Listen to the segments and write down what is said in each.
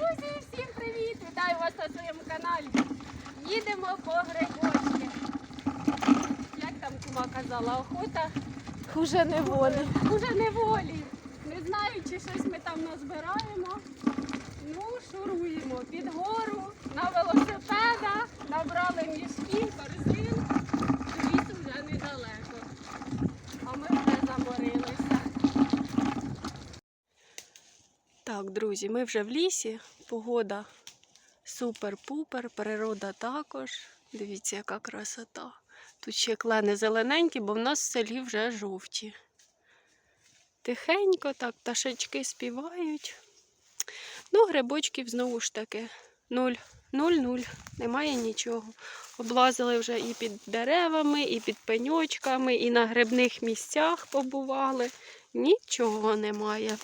Друзі, всім привіт! Вітаю вас на своєму каналі. Їдемо по грибочки. Як там кума казала, охота Хуже не волі. уже неволі. Не знаю, чи щось ми там назбираємо. Ну, шуруємо під гору, на велосипедах, набрали мішки, корзин. Ліс вже недалеко. А ми вже заморилися. Так, друзі, ми вже в лісі. Погода супер-пупер, природа також. Дивіться, яка красота. Тут ще клени зелененькі, бо в нас в селі вже жовті. Тихенько так пташечки співають. Ну, грибочків знову ж таки нуль. Нуль-нуль. Немає нічого. Облазили вже і під деревами, і під пеньочками, і на грибних місцях побували. Нічого немає.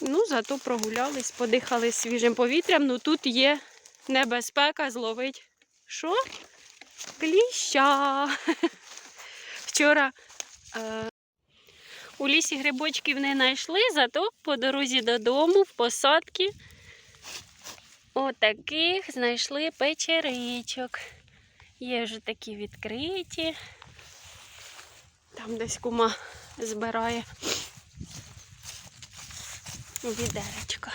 Ну, зато прогулялись, подихали свіжим повітрям. Ну тут є небезпека зловить. Що? Кліща. Вчора е, у лісі грибочків не знайшли, зато по дорозі додому в посадки отаких знайшли печеричок. Є вже такі відкриті. Там десь кума збирає відеречко.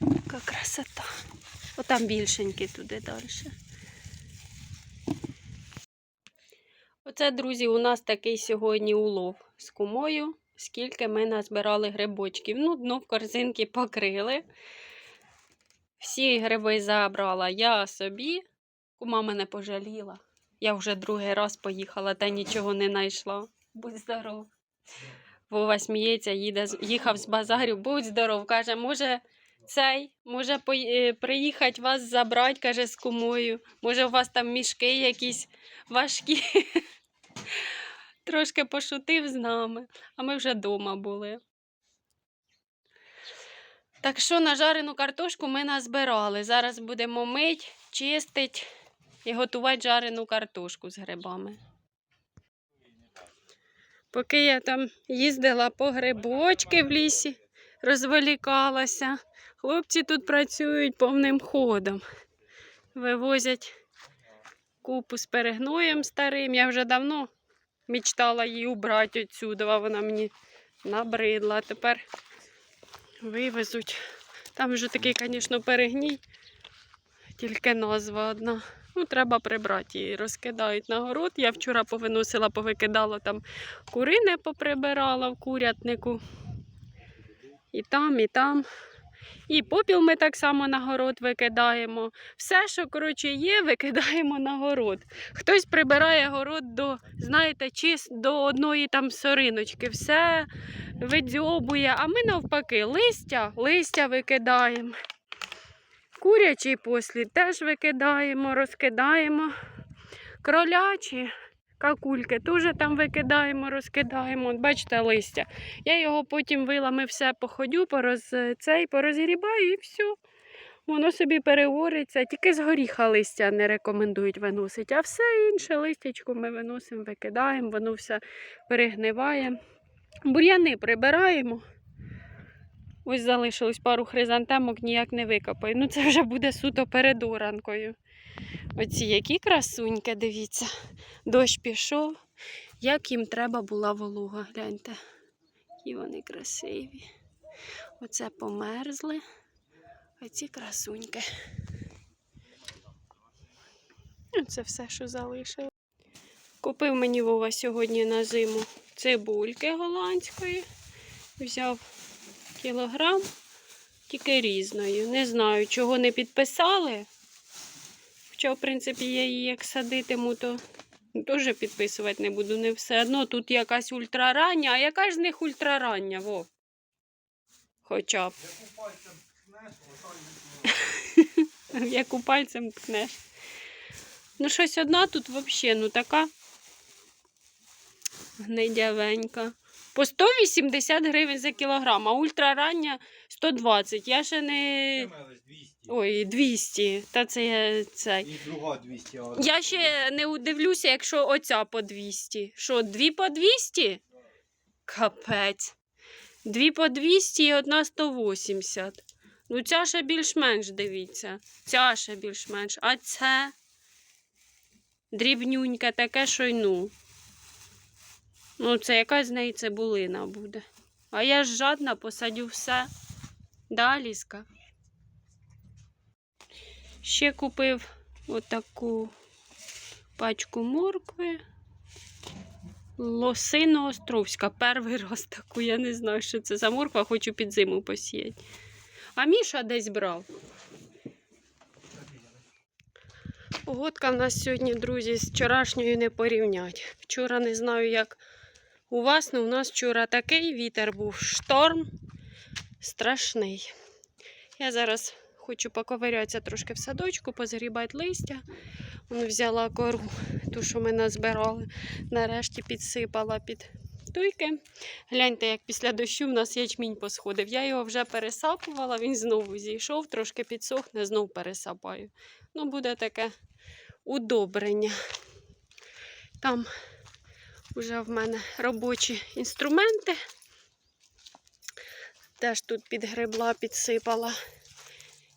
Яка красота. Отам більшенькі туди далі. Оце, друзі, у нас такий сьогодні улов з кумою, скільки ми назбирали грибочків. Ну, дно в корзинки покрили. Всі гриби забрала я собі. Кума мене пожаліла. Я вже другий раз поїхала та нічого не знайшла. Будь здоров. Вова сміється, їде, їхав з базарю, будь здоров, каже, може цей, може е, приїхати вас забрати, каже, з кумою. Може, у вас там мішки якісь важкі. Трошки пошутив з нами, а ми вже вдома були. Так що на жарену картошку ми назбирали. Зараз будемо мить, чистить і готувати жарену картошку з грибами. Поки я там їздила по грибочки в лісі, розволікалася, хлопці тут працюють повним ходом. Вивозять купу з перегноєм старим. Я вже давно мечтала її убрати відсюди, а вона мені набридла. Тепер вивезуть. Там вже такий, звісно, перегній, тільки назва одна. Ну, треба прибрати її, розкидають на город. Я вчора повиносила, повикидала там курине поприбирала в курятнику. І там, і там. І попіл ми так само на город викидаємо. Все, що коротше, є, викидаємо на город. Хтось прибирає город до, знаєте, чист до одної там сориночки. Все видзьобує, а ми навпаки, листя, листя викидаємо. Курячий послід теж викидаємо, розкидаємо. Кролячі какульки теж там викидаємо, розкидаємо. От бачите, листя. Я його потім вилами все походю, пороз, цей, порозгрібаю і все. Воно собі переориться. Тільки з горіха листя не рекомендують виносити, а все інше листячко ми виносимо, викидаємо, воно все перегниває. Бур'яни прибираємо. Ось залишилось пару хризантемок, ніяк не викопаю. Ну це вже буде суто перед оранкою. Оці які красуньки, дивіться. Дощ пішов. Як їм треба була волуга, гляньте. Які вони красиві. Оце померзли. А ці красуньки. Це все, що залишилось. Купив мені Вова сьогодні на зиму цибульки голландської. Взяв кілограм, тільки різної. Не знаю, чого не підписали. Хоча, в принципі, я її як садитиму, то теж підписувати не буду. Не все одно тут якась ультрарання, а яка ж з них ультрарання, Вов? Хоча б. Яку пальцем ткнеш. Ну, щось одна тут взагалі, ну така гнидявенька. По 180 гривень за кілограм, а ультрарання 120. Я ще не. 200. Ой, 200. Та це я цей. І друга 200. а Я ще не удивлюся, якщо оця по 200. Що, дві по 200? Капець. Дві по 200 і одна 180. Ну, ця ще більш-менш, дивіться. Ця ще більш-менш. А це дрібнюньке таке, що й ну. Ну, це якась з неї цибулина буде. А я ж жадна, посадю все. Да, Ліска? Ще купив отаку пачку моркви. Лосино Островська. Перший раз таку. Я не знаю, що це за морква, хочу під зиму посіяти. А Міша десь брав. Погодка в нас сьогодні, друзі, з вчорашньою не порівнять. Вчора не знаю, як у вас, але у нас вчора такий вітер був шторм страшний. Я зараз хочу поковирятися трошки в садочку, позгрібати листя. Вон взяла кору, ту, що ми назбирали. Нарешті підсипала під туйки. Гляньте, як після дощу в нас ячмінь посходив. Я його вже пересапувала, він знову зійшов, трошки підсохне, знов пересапаю. Ну, буде таке удобрення. Там вже в мене робочі інструменти. Теж тут підгребла, підсипала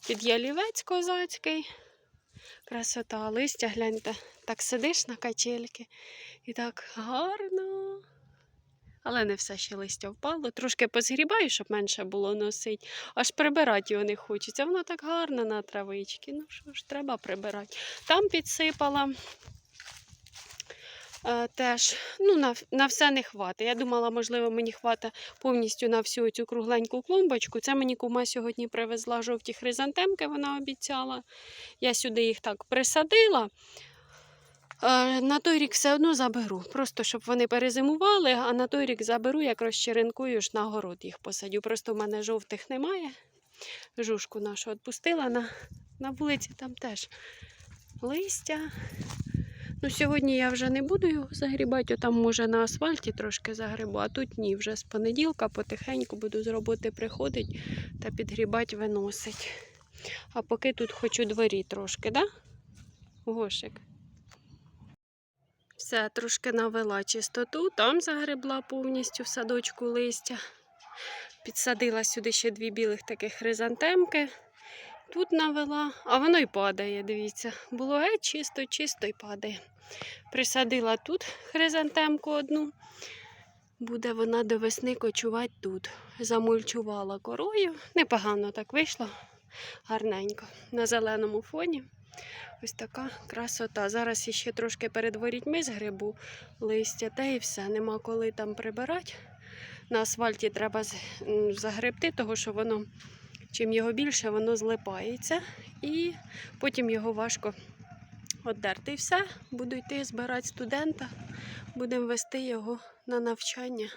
під ялівець козацький. Красота, листя, гляньте, так сидиш на качельки і так гарно. Але не все ще листя впало. Трошки позгрібаю, щоб менше було носити. Аж прибирати його не хочеться. Воно так гарно на травички. Ну що ж, треба прибирати. Там підсипала. Теж ну, на, на все не хватить. Я думала, можливо, мені хватить повністю на всю цю кругленьку клумбочку. Це мені кума сьогодні привезла жовті хризантемки, вона обіцяла. Я сюди їх так присадила. На той рік все одно заберу. Просто щоб вони перезимували, а на той рік заберу, як розчеренкую ж на город їх посадю. Просто в мене жовтих немає. Жушку нашу відпустила на, на вулиці, там теж листя. Ну, сьогодні я вже не буду його загрібати, там може на асфальті трошки загрибу, а тут ні, вже з понеділка потихеньку буду з роботи приходити та підгрібати, виносить. А поки тут хочу дворі трошки, да? Гошик. Все, трошки навела чистоту, там загребла повністю в садочку листя. Підсадила сюди ще дві білих таких хризантемки. Тут навела, а воно й падає, дивіться. Було геть чисто, чисто й падає. Присадила тут хризантемку одну. Буде вона до весни кочувати тут. Замульчувала корою. Непогано так вийшло. Гарненько. На зеленому фоні. Ось така красота. Зараз іще трошки перед ворітьми згребу листя, та і все. Нема коли там прибирати. На асфальті треба загребти, тому що воно, чим його більше, воно злипається. І потім його важко оддерти. І все, буду йти збирати студента, будемо вести його на навчання.